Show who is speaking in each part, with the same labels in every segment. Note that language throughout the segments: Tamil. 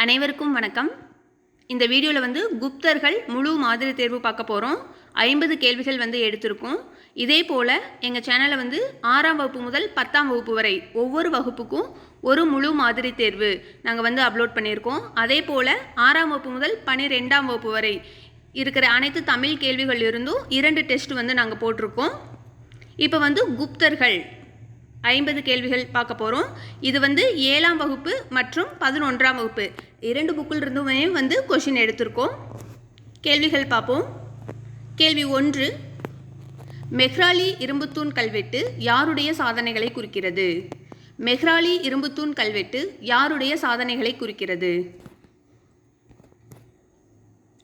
Speaker 1: அனைவருக்கும் வணக்கம். இந்த வீடியோவில் வந்து குப்தர்கள் முழு மாதிரி தேர்வு பார்க்க போகிறோம் ஐம்பது கேள்விகள் வந்து எடுத்திருக்கோம். இதே போல் எங்கள் சேனலை வந்து ஆறாம் வகுப்பு முதல் பத்தாம் வகுப்பு வரை ஒவ்வொரு வகுப்புக்கும் ஒரு முழு மாதிரி தேர்வு நாங்கள் வந்து அப்லோட் பண்ணியிருக்கோம். அதே போல் ஆறாம் வகுப்பு முதல் பன்னிரெண்டாம் வகுப்பு வரை இருக்கிற அனைத்து தமிழ் கேள்விகள் இருந்தும் இரண்டு டெஸ்ட் வந்து நாங்கள் போட்டிருக்கோம். இப்போ வந்து குப்தர்கள் ஐம்பது கேள்விகள் பார்க்க போகிறோம் இது வந்து ஏழாம் வகுப்பு மற்றும் பதினொன்றாம் வகுப்பு. இரண்டு புக்கில் இருந்துமே வந்து கொஷின் எடுத்திருக்கோம். கேள்விகள் பார்ப்போம். கேள்வி ஒன்று மெஹ்ராலி இரும்புத்தூண் கல்வெட்டு யாருடைய சாதனைகளை குறிக்கிறது? மெஹ்ராலி இரும்புத்தூண் கல்வெட்டு யாருடைய சாதனைகளை குறிக்கிறது?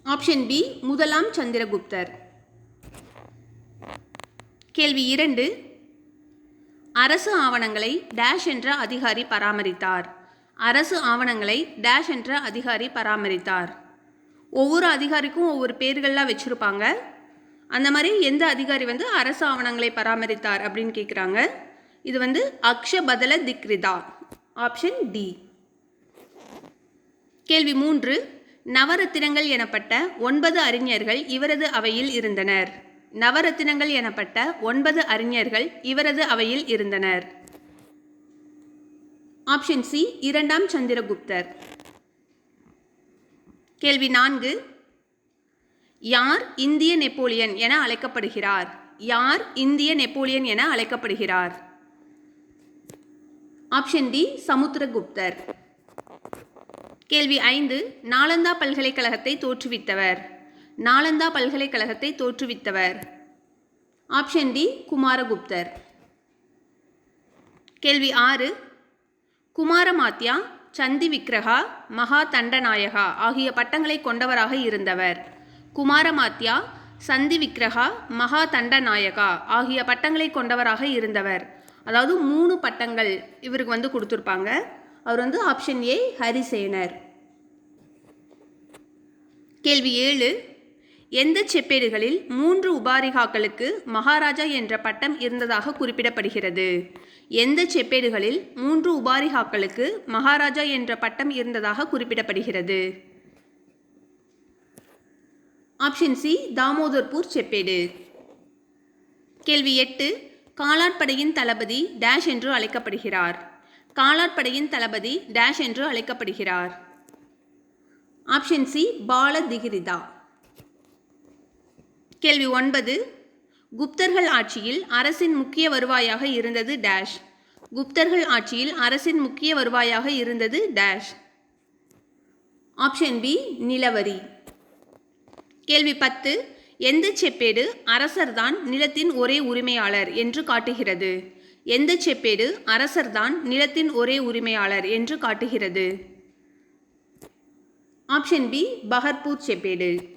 Speaker 1: ஆப்ஷன் பி முதலாம் சந்திரகுப்தர். கேள்வி இரண்டு அரசு ஆவணங்களை டேஷ் என்ற அதிகாரி பராமரித்தார். அரசு ஆவணங்களை டேஷ் என்ற அதிகாரி பராமரித்தார். ஒவ்வொரு அதிகாரிக்கும் ஒவ்வொரு பேர்கள்லாம் வச்சுருப்பாங்க. அந்த மாதிரி எந்த அதிகாரி வந்து அரசு ஆவணங்களை பராமரித்தார் அப்படின்னு கேட்குறாங்க இது வந்து அக்ஷபதல திக்ரிதா ஆப்ஷன் டி கேள்வி மூன்று நவரத்தினங்கள் எனப்பட்ட ஒன்பது அறிஞர்கள் இவரது அவையில் இருந்தனர். நவரத்தினங்கள் எனப்பட்ட ஒன்பது அறிஞர்கள் இவரது அவையில் இருந்தனர். ஆப்ஷன் சி இரண்டாம் சந்திரகுப்தர். கேள்வி நான்கு. யார் இந்திய நெப்போலியன் என அழைக்கப்படுகிறார்? யார் இந்திய நெப்போலியன் என அழைக்கப்படுகிறார்? Option D Samudraguptar. கேள்வி ஐந்து நாலந்தா பல்கலைக்கழகத்தை தோற்றுவித்தவர். நாலந்தா பல்கலைக்கழகத்தை தோற்றுவித்தவர். ஆப்ஷன் டி குமாரகுப்தர். கேள்வி ஆறு குமாரமாத்யா சந்தி விக்ரஹா மகா தண்டநாயகா ஆகிய பட்டங்களை கொண்டவராக இருந்தவர். குமாரமாத்யா சந்தி விக்ரஹா மகா தண்டநாயகா ஆகிய பட்டங்களை கொண்டவராக இருந்தவர். அதாவது மூணு பட்டங்கள் இவருக்கு வந்து கொடுத்துருப்பாங்க. அவர் வந்து ஆப்ஷன் ஏ ஹரிசேனர். கேள்வி ஏழு எந்த செப்பேடுகளில் மூன்று உபாரிகாக்களுக்கு மகாராஜா என்ற பட்டம் இருந்ததாக குறிப்பிடப்படுகிறது? எந்த செப்பேடுகளில் மூன்று உபாரிகாக்களுக்கு மகாராஜா என்ற பட்டம் இருந்ததாக குறிப்பிடப்படுகிறது? ஆப்ஷன் சி தாமோதர்பூர் செப்பேடு. கேள்வி எட்டு காலாட்படையின் தளபதி டேஷ் என்று அழைக்கப்படுகிறார். காலாட்படையின் தளபதி டேஷ் என்று அழைக்கப்படுகிறார். ஆப்ஷன் சி பால திகிரிதா கேள்வி ஒன்பது. குப்தர்கள் ஆட்சியில் அரசின் முக்கிய வருவாயாக இருந்தது டேஷ் குப்தர்கள் ஆட்சியில் அரசின் முக்கிய வருவாயாக இருந்தது டேஷ் ஆப்ஷன் பி நிலவரி. கேள்வி பத்து. எந்த செப்பேடு அரசர்தான் நிலத்தின் ஒரே உரிமையாளர் என்று காட்டுகிறது? எந்த செப்பேடு அரசர்தான் நிலத்தின் ஒரே உரிமையாளர் என்று காட்டுகிறது? ஆப்ஷன் பி பகர்பூர் செப்பேடு.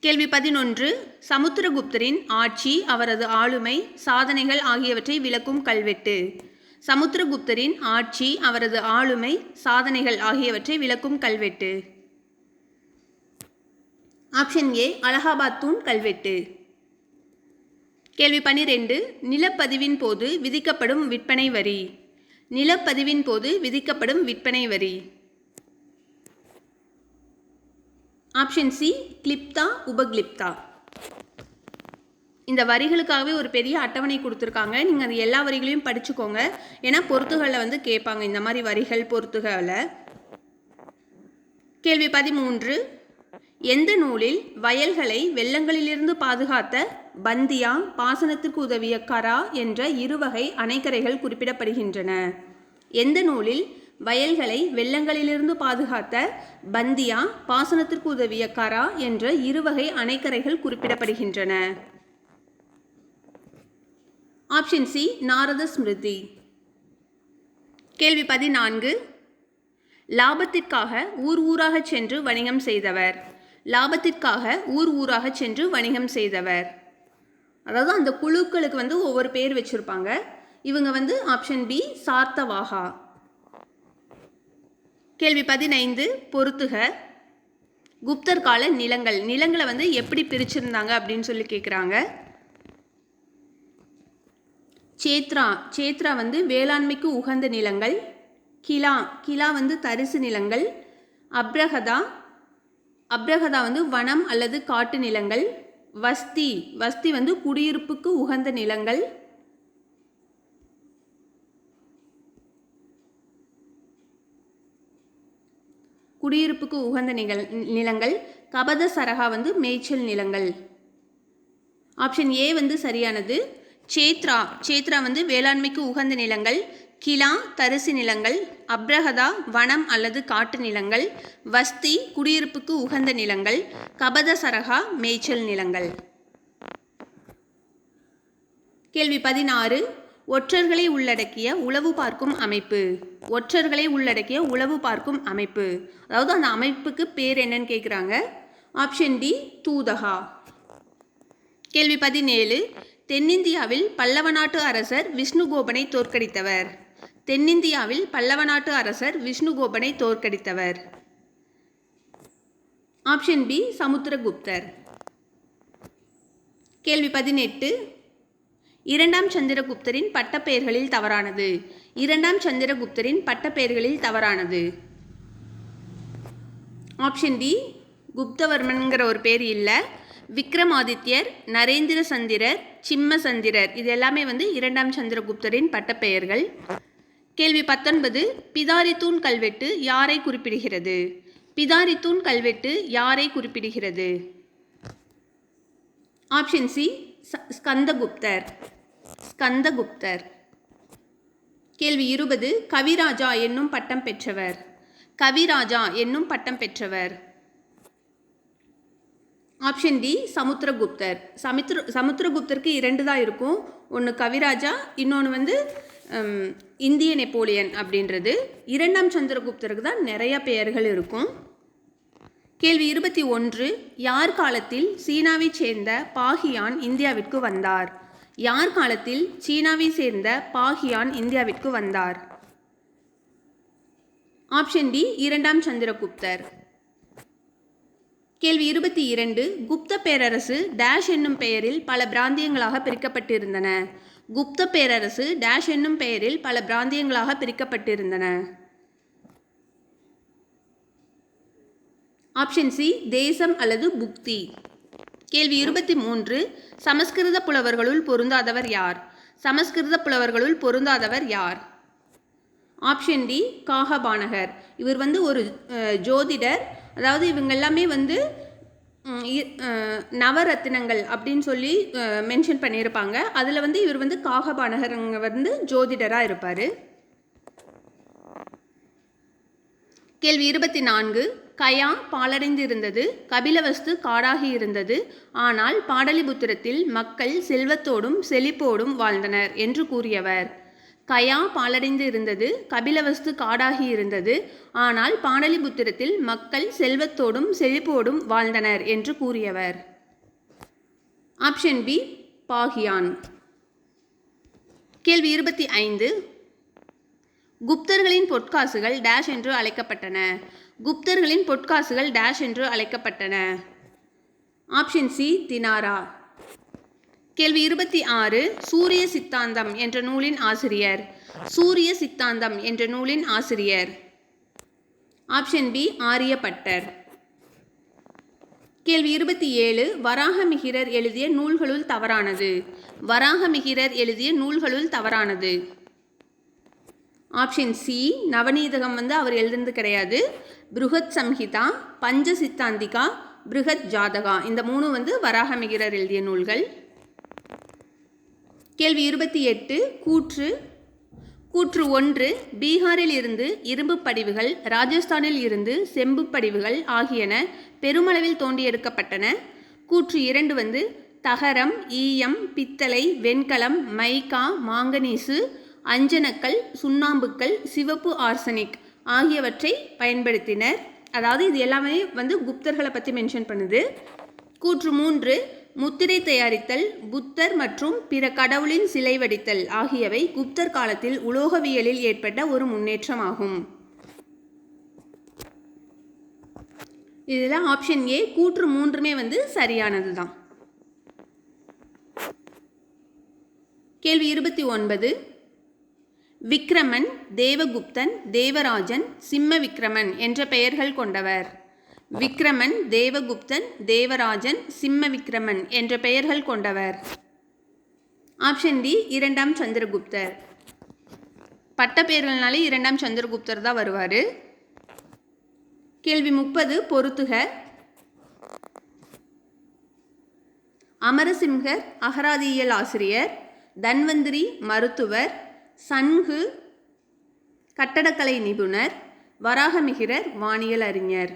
Speaker 1: கேள்வி பதினொன்று. சமுத்திரகுப்தரின் ஆட்சி அவரது ஆளுமை சாதனைகள் ஆகியவற்றை விளக்கும் கல்வெட்டு. சமுத்திரகுப்தரின் ஆட்சி அவரது ஆளுமை சாதனைகள் ஆகியவற்றை விளக்கும் கல்வெட்டு. ஆப்ஷன் ஏ அலகாபாத் தூண் கல்வெட்டு. கேள்வி பனிரெண்டு. நிலப்பதிவின் போது விதிக்கப்படும் விற்பனை வரி. நிலப்பதிவின் போது விதிக்கப்படும் விற்பனை வரி. Option C Klipta Upaklipta. இந்த வரிகளுக்காகவே ஒரு பெரிய அட்டவணை கொடுத்துருக்காங்க. நீங்கள் அது எல்லா வரிகளையும் படிச்சுக்கோங்க. ஏன்னா பொறுத்துகளில் வந்து கேட்பாங்க. இந்த மாதிரி வரிகள் பொறுத்துகளை கேள்வி பதிமூன்று. எந்த நூலில் வயல்களை வெள்ளங்களிலிருந்து பாதுகாத்த பந்தியா பாசனத்திற்கு உதவிய கரா என்ற இருவகை அணைக்கரைகள் குறிப்பிடப்படுகின்றன? எந்த நூலில் வயல்களை வெள்ளங்களிலிருந்து பாதுகாத்த பந்தியா பாசனத்திற்கு உதவிய கரா என்ற இருவகை அணைக்கரைகள் குறிப்பிடப்படுகின்றன. Option C Narada Smriti. கேள்வி பதினான்கு. லாபத்திற்காக ஊர் ஊராக சென்று வணிகம் செய்தவர். லாபத்திற்காக ஊர் ஊராக சென்று வணிகம் செய்தவர். அதாவது அந்த குழுக்களுக்கு வந்து ஒவ்வொரு பேர் வச்சுருப்பாங்க. இவங்க வந்து ஆப்ஷன் பி சார்த்தவாகா. கேள்வி பதினைந்து பொறுத்துக. குப்தர் கால நிலங்கள். நிலங்களை வந்து எப்படி பிரிச்சிருந்தாங்க அப்படின்னு சொல்லி கேட்குறாங்க சேத்ரா. சேத்ரா வந்து வேளாண்மைக்கு உகந்த நிலங்கள். கிலா. கிலா வந்து தரிசு நிலங்கள். அப்ரஹதா. அப்ரஹதா வந்து வனம் அல்லது காட்டு நிலங்கள். வஸ்தி. வஸ்தி வந்து குடியிருப்புக்கு உகந்த நிலங்கள். குடியிருப்புக்கு உகந்த நிகழ் நிலங்கள் கபத சரகா வந்து மேய்ச்சல் நிலங்கள். ஆப்ஷன் ஏ வந்து சரியானது. சேத்ரா சேத்ரா வந்து வேளாண்மைக்கு உகந்த நிலங்கள் கிலா தரிசு நிலங்கள் அப்ரஹதா வனம் அல்லது காட்டு நிலங்கள் வஸ்தி குடியிருப்புக்கு உகந்த நிலங்கள் கபத சரகா மேய்ச்சல் நிலங்கள். கேள்வி பதினாறு. ஒற்றர்களை உள்ளடக்கிய உளவு பார்க்கும் அமைப்பு. ஒற்றர்களை உள்ளடக்கிய உளவு பார்க்கும் அமைப்பு. அதாவது அந்த அமைப்புக்கு பேர் என்னன்னு கேட்குறாங்க ஆப்ஷன் டி தூதகா. கேள்வி பதினேழு. தென்னிந்தியாவில் பல்லவ நாட்டு அரசர் விஷ்ணுகோபனை தோற்கடித்தவர். தென்னிந்தியாவில் பல்லவ நாட்டு அரசர் விஷ்ணுகோபனை தோற்கடித்தவர். Option B சமுத்திரகுப்தர். கேள்வி பதினெட்டு. இரண்டாம் சந்திரகுப்தரின் பட்டப்பெயர்களில் தவறானது. இரண்டாம் சந்திரகுப்தரின் பட்டப்பெயர்களில் தவறானது. ஆப்ஷன் டி குப்தவர்மன்கிற ஒரு பேர் இல்லை. விக்ரமாதித்யர் நரேந்திர சந்திரர் சிம்ம சந்திரர் இது எல்லாமே வந்து இரண்டாம் சந்திரகுப்தரின் பட்டப்பெயர்கள். கேள்வி பத்தொன்பது பிதாரித்தூண் கல்வெட்டு யாரை குறிப்பிடுகிறது? பிதாரித்தூண் கல்வெட்டு யாரை குறிப்பிடுகிறது? ஆப்ஷன் சி ஸ்கந்தகுப்தர். ஸ்கந்தகுப்தர். கேள்வி இருபது கவிராஜா என்னும் பட்டம் பெற்றவர். கவிராஜா என்னும் பட்டம் பெற்றவர். Option D சமுத்திரகுப்தர். சமுத்திர சமுத்திரகுப்தருக்கு இரண்டு தான் இருக்கும். ஒன்று கவிராஜா இன்னொன்று வந்து இந்திய நெப்போலியன் அப்படின்றது. இரண்டாம் சந்திரகுப்தருக்கு தான் நிறைய பெயர்கள் இருக்கும். கேள்வி இருபத்தி ஒன்று யார் காலத்தில் சீனாவைச் சேர்ந்த பாகியான் இந்தியாவிற்கு வந்தார்? யார் காலத்தில் சீனாவை சேர்ந்த பாகியான் இந்தியாவிற்கு வந்தார்? ஆப்ஷன் டி இரண்டாம் சந்திரகுப்தர். கேள்வி இருபத்தி இரண்டு. குப்த பேரரசு டேஷ் என்னும் பெயரில் பல பிராந்தியங்களாக பிரிக்கப்பட்டிருந்தன. குப்த பேரரசு டேஷ் என்னும் பெயரில் பல பிராந்தியங்களாக பிரிக்கப்பட்டிருந்தன. ஆப்ஷன் சி தேசம் அல்லது புக்தி. கேள்வி இருபத்தி மூன்று. சமஸ்கிருத புலவர்களுள் பொருந்தாதவர் யார்? சமஸ்கிருத புலவர்களுள் பொருந்தாதவர் யார்? ஆப்ஷன் டி காகபானகர். இவர் வந்து ஒரு ஜோதிடர். அதாவது இவங்க எல்லாமே வந்து இ- நவரத்தினங்கள் அப்படின்னு சொல்லி மென்ஷன் பண்ணியிருப்பாங்க. அதில் வந்து இவர் வந்து காகபானகருங்க வந்து ஜோதிடராக இருப்பார். கேள்வி இருபத்தி நான்கு. கயா பாலடைந்திருந்தது கபிலவஸ்து காடாகி இருந்தது ஆனால் பாடலிபுத்திரத்தில் மக்கள் செல்வத்தோடும் செழிப்போடும் வாழ்ந்தனர் என்று கூறியவர். கயா பாலடைந்து இருந்தது கபிலவஸ்து காடாகி இருந்தது ஆனால் பாடலிபுத்திரத்தில் மக்கள் செல்வத்தோடும் செழிப்போடும் வாழ்ந்தனர் என்று கூறியவர். Option B Fahien. கேள்வி இருபத்தி ஐந்து. குப்தர்களின் பொற்காசுகள் டேஷ் என்று அழைக்கப்பட்டன. குப்தர்களின் பொற்காசுகள் டேஷ் என்று அழைக்கப்பட்டன. Option C Dinara. கேள்வி இருபத்தி ஆறு சூரிய சித்தாந்தம் என்ற நூலின் ஆசிரியர். சூரிய சித்தாந்தம் என்ற நூலின் ஆசிரியர். ஆப்ஷன் பி ஆரியப்பட்டர். கேள்வி இருபத்தி ஏழு வராகமிகிரர் எழுதிய நூல்களுள் தவறானது. வராகமிகிரர் எழுதிய நூல்களுள் தவறானது. ஆப்ஷன் சி நவநீதகம் வந்து அவர் எழுதுனது கிடையாது. பிருகத் சம்ஹிதா பஞ்ச சித்தாந்திகா பிருகத் ஜாதகா இந்த மூணு வந்து வராகமிகிரர் எழுதிய நூல்கள். கேள்வி இருபத்தி எட்டு கூற்று. கூற்று ஒன்று பீகாரில் இருந்து இரும்பு படிவுகள் ராஜஸ்தானில் இருந்து செம்பு படிவுகள் ஆகியன பெருமளவில் தோண்டி எடுக்கப்பட்டன கூற்று இரண்டு வந்து தகரம் ஈயம் பித்தளை வெண்கலம் மைக்கா மாங்கனீசு அஞ்சனக்கல் சுண்ணாம்புக்கல் சிவப்பு ஆர்சனிக் ஆகியவற்றை பயன்படுத்தினர். அதாவது இது எல்லாமே வந்து குப்தர்களை பற்றி மென்ஷன் பண்ணுது. கூற்று மூன்று முத்திரை தயாரித்தல் புத்தர் மற்றும் பிற கடவுளின் சிலை வடித்தல் ஆகியவை குப்தர் காலத்தில் உலோகவியலில் ஏற்பட்ட ஒரு முன்னேற்றமாகும் இதில் ஆப்ஷன் ஏ கூற்று மூன்றுமே வந்து சரியானது தான். கேள்வி இருபத்தி ஒன்பது. விக்ரமன் தேவகுப்தன் தேவராஜன் சிம்ம விக்ரமன் என்ற பெயர்கள் கொண்டவர். விக்ரமன் தேவகுப்தன் தேவராஜன் சிம்ம விக்ரமன் என்ற பெயர்கள் கொண்டவர். ஆப்ஷன் டி இரண்டாம் சந்திரகுப்தர். பட்ட பெயர்கள்னாலே இரண்டாம் சந்திரகுப்தர் தான் வருவார். கேள்வி முப்பது பொருத்துக. அமரசிம்ஹர் அகராதியியல் ஆசிரியர். தன்வந்திரி மருத்துவர். சன்கு கட்டடக்கலை நிபுணர் வராகமிகிரர் வானியல் அறிஞர்.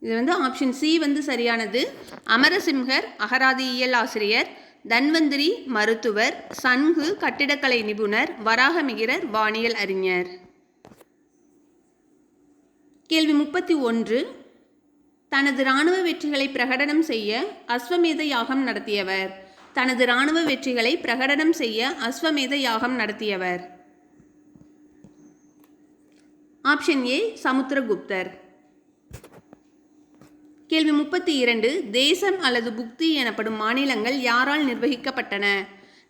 Speaker 1: இது வந்து ஆப்ஷன் சி வந்து சரியானது. அமரசிம்ஹர் அகராதியியல் ஆசிரியர். தன்வந்திரி மருத்துவர். சன்கு கட்டிடக்கலை நிபுணர். வராகமிகிரர் வானியல் அறிஞர். கேள்வி முப்பத்தி ஒன்று. தனது இராணுவ வெற்றிகளை பிரகடனம் செய்ய அஸ்வமேத யாகம் நடத்தியவர். தனது இராணுவ வெற்றிகளை பிரகடனம் செய்ய அஸ்வமேத யாகம் நடத்தியவர். Option A Samudraguptar. கேள்வி முப்பத்தி இரண்டு தேசம் அல்லது புக்தி எனப்படும் மாநிலங்கள் யாரால் நிர்வகிக்கப்பட்டன?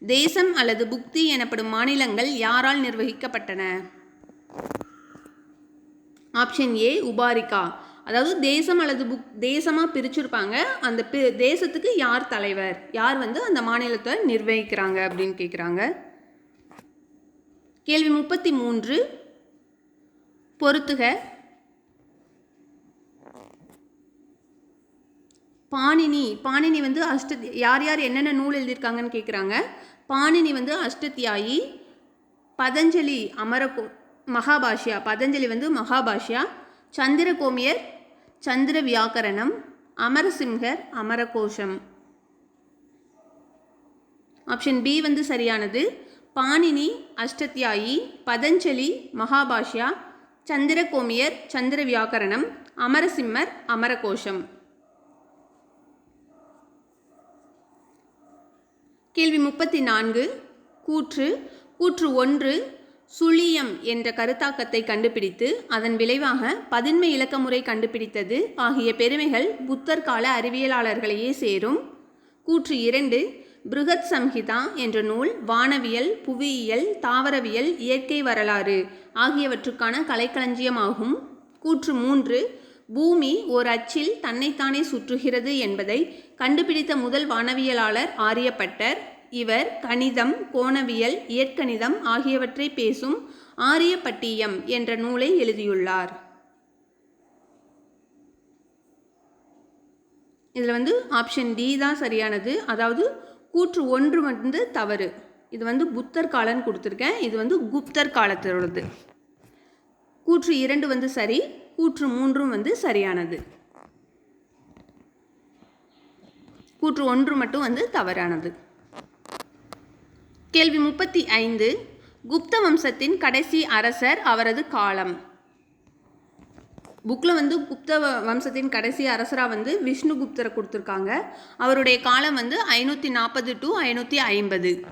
Speaker 1: தேசம் அல்லது புக்தி எனப்படும் மாநிலங்கள் யாரால் நிர்வகிக்கப்பட்டன? Option A உபாரிகா. அதாவது தேசம் அல்லது புக் தேசமாக பிரிச்சிருப்பாங்க. அந்த பி தேசத்துக்கு யார் தலைவர்? யார் வந்து அந்த மாநிலத்தை நிர்வகிக்கிறாங்க அப்படின்னு கேட்குறாங்க கேள்வி முப்பத்தி மூன்று பொறுத்துக. பாணினி பாணினி வந்து அஷ்ட யார் யார் என்னென்ன நூல் எழுதியிருக்காங்கன்னு கேட்குறாங்க பாணினி வந்து அஷ்டத்தியாயி பதஞ்சலி அமரகோ மகாபாஷ்யா பதஞ்சலி வந்து மகாபாஷ்யா சந்திரகோமியர் சந்திர வியாக்கரணம் அமரசிம்ஹர் அமரகோஷம். ஆப்ஷன் பி வந்து சரியானது. பாணினி அஷ்டத்யாயி பதஞ்சலி மகாபாஷ்யா சந்திரகோமியர் சந்திர வியாக்கரணம் அமரசிம்மர் அமரகோஷம். கேள்வி முப்பத்தி நான்கு கூற்று. கூற்று ஒன்று சுழியம் என்ற கருத்தாக்கத்தை கண்டுபிடித்து அதன் விளைவாக பதின்மை இலக்க முறை கண்டுபிடித்தது ஆகிய பெருமைகள் புத்தர் கால அறிவியலாளர்களையே சேரும். கூற்று இரண்டு பிருகத் சம்ஹிதா என்ற நூல் வானவியல் புவியியல் தாவரவியல் இயற்கை வரலாறு ஆகியவற்றுக்கான கலைக்களஞ்சியமாகும். கூற்று மூன்று பூமி ஓர் அச்சில் தன்னைத்தானே சுற்றுகிறது என்பதை கண்டுபிடித்த முதல் வானவியலாளர் ஆரியப்பட்டர். இவர் கணிதம் கோணவியல் இயற்கணிதம் ஆகியவற்றை பேசும் ஆரியப்பட்டியம் என்ற நூலை எழுதியுள்ளார். இதில் வந்து ஆப்ஷன் டி தான் சரியானது. அதாவது கூற்று ஒன்று வந்து தவறு. இது வந்து புத்தர் காலன்னு கொடுத்துருக்கேன். இது வந்து குப்தர் காலத்தோடது கூற்று இரண்டு வந்து சரி கூற்று மூன்றும் வந்து சரியானது. கூற்று ஒன்று மட்டும் வந்து தவறானது. கேள்வி முப்பத்தி ஐந்து. குப்த வம்சத்தின் கடைசி அரசர் அவரது காலம். புக்கில் வந்து குப்த வம்சத்தின் கடைசி அரசராக வந்து விஷ்ணு குப்தரை கொடுத்துருக்காங்க. அவருடைய காலம் வந்து ஐநூற்றி நாற்பது டு ஐநூற்றி ஐம்பது.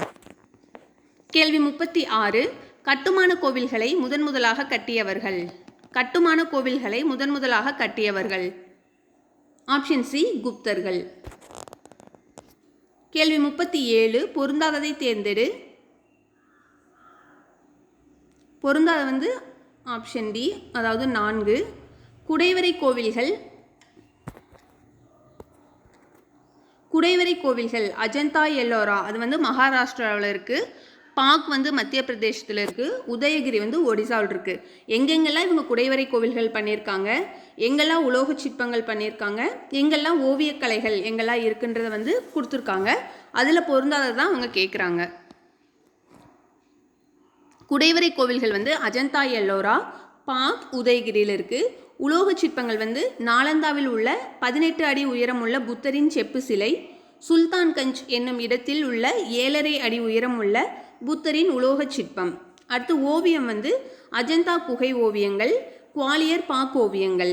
Speaker 1: கேள்வி முப்பத்தி ஆறு. கட்டுமான கோவில்களை முதன் முதலாக கட்டியவர்கள். கட்டுமான கோவில்களை முதன் முதலாக கட்டியவர்கள். Option C குப்தர்கள். கேள்வி முப்பத்தி ஏழு பொருந்தாததை தேர்ந்தெடு. பொருந்தாத வந்து ஆப்ஷன் டி அதாவது நான்கு. குடைவரை கோவில்கள். குடைவரை கோவில்கள் அஜந்தா எல்லோரா அது வந்து மகாராஷ்டிராவில் இருக்குது பாக் வந்து மத்திய பிரதேசத்தில் இருக்குது உதயகிரி வந்து ஒடிசாவில் இருக்குது எங்கெங்கெல்லாம் இவங்க குடைவரை கோவில்கள் பண்ணியிருக்காங்க எங்கெல்லாம் உலோக சிற்பங்கள் பண்ணியிருக்காங்க எங்கெல்லாம் ஓவியக்கலைகள் எங்கெல்லாம் இருக்குன்றத வந்து கொடுத்துருக்காங்க. அதில் பொருந்தாததை தான் அவங்க கேட்குறாங்க குடைவரை கோவில்கள் வந்து அஜந்தா எல்லோரா பாக் உதயகிரியில் இருக்குது உலோக சிற்பங்கள் வந்து நாலந்தாவில் உள்ள பதினெட்டு அடி உயரமுள்ள புத்தரின் செப்பு சிலை சுல்தான்கஞ்ச் என்னும் இடத்தில் உள்ள ஏழரை அடி உயரமுள்ள புத்தரின் உலோகச் சிற்பம். அடுத்து ஓவியம் வந்து அஜந்தா குகை ஓவியங்கள் குவாலியர் பாக் ஓவியங்கள்.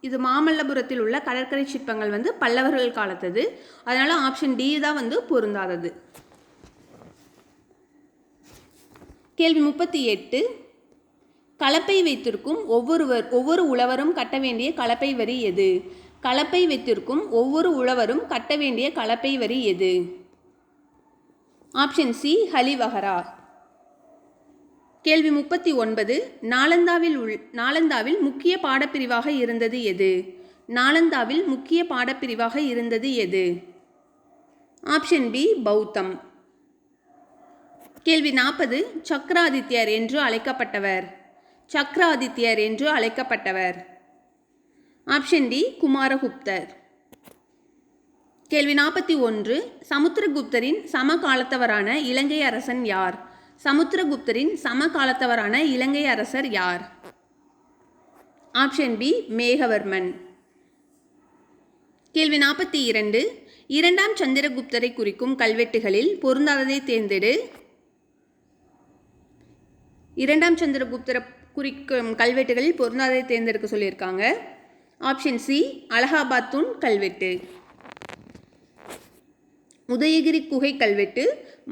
Speaker 1: இது மாமல்லபுரத்தில் உள்ள கடற்கரை சிற்பங்கள் வந்து பல்லவர்கள் காலத்தது. அதனால் ஆப்ஷன் டி தான் வந்து பொருந்தாதது. கேள்வி முப்பத்தி எட்டு. கலப்பை வைத்திருக்கும் ஒவ்வொருவர் ஒவ்வொரு உழவரும் கட்ட வேண்டிய கலப்பை வரி எது? கலப்பை வைத்திருக்கும் ஒவ்வொரு உழவரும் கட்ட வேண்டிய கலப்பை வரி எது? Option C Halivahara. கேள்வி முப்பத்தி ஒன்பது நாலந்தாவில் உள் நாலந்தாவில் முக்கிய பாடப்பிரிவாக இருந்தது எது? நாலந்தாவில் முக்கிய பாடப்பிரிவாக இருந்தது எது? ஆப்ஷன் பி பௌத்தம். கேள்வி நாற்பது சக்கராதித்யர் என்று அழைக்கப்பட்டவர். சக்கராதித்யர் என்று அழைக்கப்பட்டவர். ஆப்ஷன் டி குமாரகுப்தர். கேள்வி நாற்பத்தி ஒன்று சமுத்திரகுப்தரின் சமகாலத்தவரான இலங்கை அரசன் யார்? சமுத்திரகுப்தரின் சமகாலத்தவரான இலங்கை அரசர் யார்? Option B Meghavarman. கேள்வி நாற்பத்தி இரண்டு இரண்டாம் சந்திரகுப்தரை குறிக்கும் கல்வெட்டுகளில் பொருந்தாததை தேர்ந்தெடு. இரண்டாம் சந்திரகுப்தரை குறிக்கும் கல்வெட்டுகளில் பொருந்தாததை தேர்ந்தெடுக்க சொல்லியிருக்காங்க. ஆப்ஷன் சி அலகாபாத் தூண் கல்வெட்டு. உதயகிரி குகை கல்வெட்டு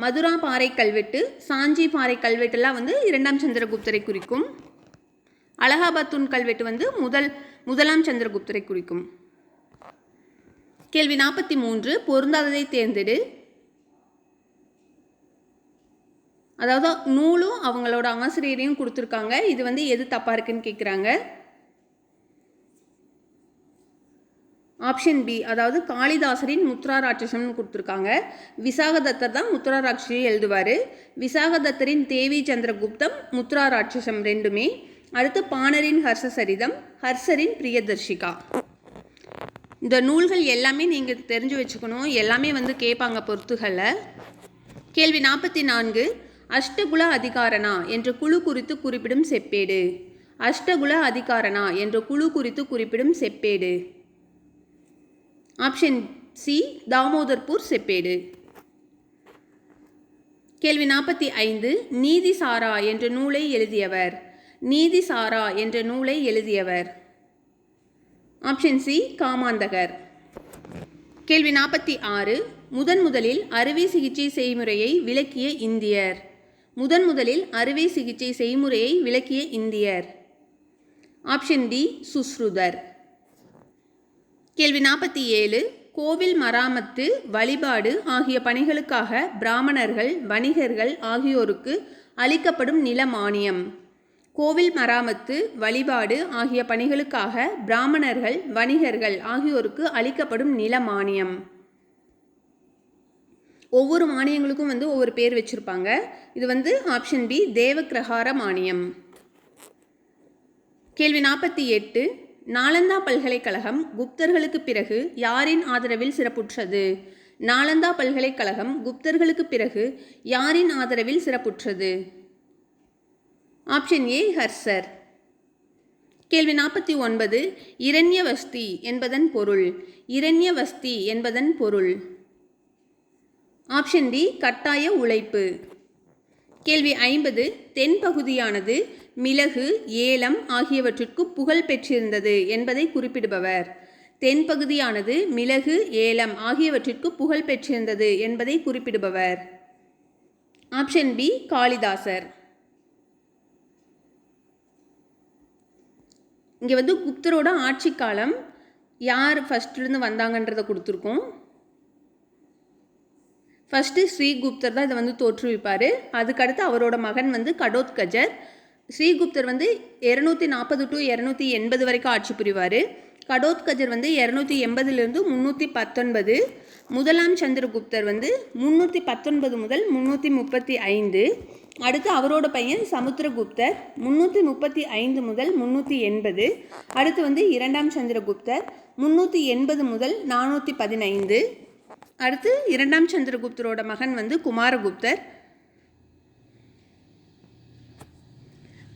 Speaker 1: மதுரா பாறை கல்வெட்டு சாஞ்சி பாறை கல்வெட்டுலாம் வந்து இரண்டாம் சந்திரகுப்தரை குறிக்கும். அலகாபாத் தூண் கல்வெட்டு வந்து முதல் முதலாம் சந்திரகுப்தரை குறிக்கும். கேள்வி நாற்பத்தி மூன்று பொருந்தாததை தேர்ந்தெடு. அதாவது நூலும் அவங்களோட ஆசிரியரையும் கொடுத்துருக்காங்க. இது வந்து எது தப்பாக இருக்குன்னு கேட்குறாங்க ஆப்ஷன் பி அதாவது காளிதாசரின் முத்ரா ராட்சசம்னு கொடுத்துருக்காங்க. விசாகதத்தர் தான் முத்ரா ராட்சசி எழுதுவார். விசாகதத்தரின் தேவி சந்திரகுப்தம் முத்ரா ராட்சசம் ரெண்டுமே. அடுத்து பாணரின் ஹர்ஷசரிதம் ஹர்ஷரின் பிரியதர்ஷிகா. இந்த நூல்கள் எல்லாமே நீங்கள் தெரிஞ்சு வச்சுக்கணும். எல்லாமே வந்து கேட்பாங்க பொறுத்துகளை கேள்வி நாற்பத்தி நான்கு அஷ்டகுல அதிகாரணா என்ற குழு குறித்து குறிப்பிடும் செப்பேடு. அஷ்டகுல அதிகாரணா என்ற குழு குறித்து குறிப்பிடும் செப்பேடு. ஆப்ஷன் சி தாமோதர்பூர் செப்பேடு. கேள்வி நாற்பத்தி ஐந்து நீதி சாரா என்ற நூலை எழுதியவர். நீதி சாரா என்ற நூலை எழுதியவர். ஆப்ஷன் சி காமாந்தகர். கேள்வி நாற்பத்தி ஆறு முதன் முதலில் அறுவை சிகிச்சை செய்முறையை விளக்கிய இந்தியர். முதன் முதலில் அறுவை சிகிச்சை செய்முறையை விளக்கிய இந்தியர். ஆப்ஷன் டி சுஸ்ருதர். கேள்வி நாற்பத்தி ஏழு கோவில் மராமத்து வழிபாடு ஆகிய பணிகளுக்காக பிராமணர்கள் வணிகர்கள் ஆகியோருக்கு அளிக்கப்படும் நில மானியம் கோவில் மராமத்து வழிபாடு ஆகிய பணிகளுக்காக பிராமணர்கள் வணிகர்கள் ஆகியோருக்கு அளிக்கப்படும் நில மானியம் ஒவ்வொரு மானியங்களுக்கும் வந்து ஒவ்வொரு பேர் வச்சுருப்பாங்க. இது வந்து ஆப்ஷன் பி தேவக்கிரகார மானியம். கேள்வி நாற்பத்தி எட்டு நாலந்தா பல்கலைக்கழகம் குப்தர்களுக்கு பிறகு யாரின் ஆதரவில் சிறப்புற்றது? நாலந்தா பல்கலைக்கழகம் குப்தர்களுக்கு பிறகு யாரின் ஆதரவில் சிறப்புற்றது? Option A ஹர்சர். கேள்வி நாற்பத்தி ஒன்பது இரண்யவஸ்தி என்பதன் பொருள். இரண்யவஸ்தி என்பதன் பொருள். ஆப்ஷன் டி கட்டாய உழைப்பு. கேள்வி ஐம்பது தென்பகுதியானது மிளகு ஏலம் ஆகியவற்றிற்கு புகழ் பெற்றிருந்தது என்பதை குறிப்பிடுபவர். தென்பகுதியானது மிளகு ஏலம் ஆகியவற்றிற்கு புகழ் பெற்றிருந்தது என்பதை குறிப்பிடுபவர். Option B Kalidasa. இங்கே வந்து குப்தரோட ஆட்சி காலம் யார் ஃபஸ்ட்லேருந்து வந்தாங்கன்றதை கொடுத்துருக்கோம். ஃபஸ்ட்டு ஸ்ரீகுப்தர் தான் இதை வந்து தோற்றுவிப்பார். அதுக்கடுத்து அவரோட மகன் வந்து கடோத்கஜர். ஸ்ரீகுப்தர் வந்து இரநூத்தி நாற்பது டு இரநூத்தி எண்பது வரைக்கும் ஆட்சி புரிவார். கடோத்கஜர் வந்து இரநூத்தி எண்பதுலேருந்து முந்நூற்றி பத்தொன்பது. முதலாம் சந்திரகுப்தர் வந்து முந்நூற்றி பத்தொன்பது முதல் முந்நூற்றி முப்பத்தி ஐந்து. அடுத்து அவரோட பையன் சமுத்திரகுப்தர் முந்நூற்றி முப்பத்தி ஐந்து முதல் முந்நூற்றி எண்பது. அடுத்து வந்து இரண்டாம் சந்திரகுப்தர் முந்நூற்றி எண்பது முதல் நானூற்றி பதினைந்து. அடுத்து இரண்டாம் சந்திரகுப்தரோட மகன் வந்து குமாரகுப்தர்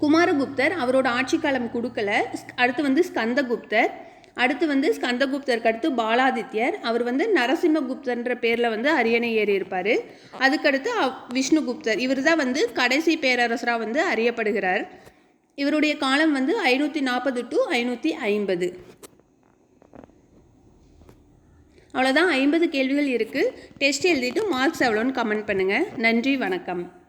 Speaker 1: குமாரகுப்தர் அவரோட ஆட்சி காலம் கொடுக்கல. அடுத்து வந்து ஸ்கந்தகுப்தர். அடுத்து வந்து ஸ்கந்தகுப்தருக்கு அடுத்து பாலாதித்யர். அவர் வந்து நரசிம்மகுப்தர்ன்ற பேரில் வந்து அரியணை ஏறி இருப்பார் அதுக்கடுத்து அவ்- விஷ்ணுகுப்தர். இவர் தான் வந்து கடைசி பேரரசராக வந்து அறியப்படுகிறார். இவருடைய காலம் வந்து ஐநூற்றி நாற்பது டு ஐநூற்றி ஐம்பது. அவ்வளோதான் ஐம்பது கேள்விகள் இருக்குது டெஸ்ட் எழுதிட்டு மார்க்ஸ் எவ்வளோன்னு கமெண்ட் பண்ணுங்கள் நன்றி வணக்கம்.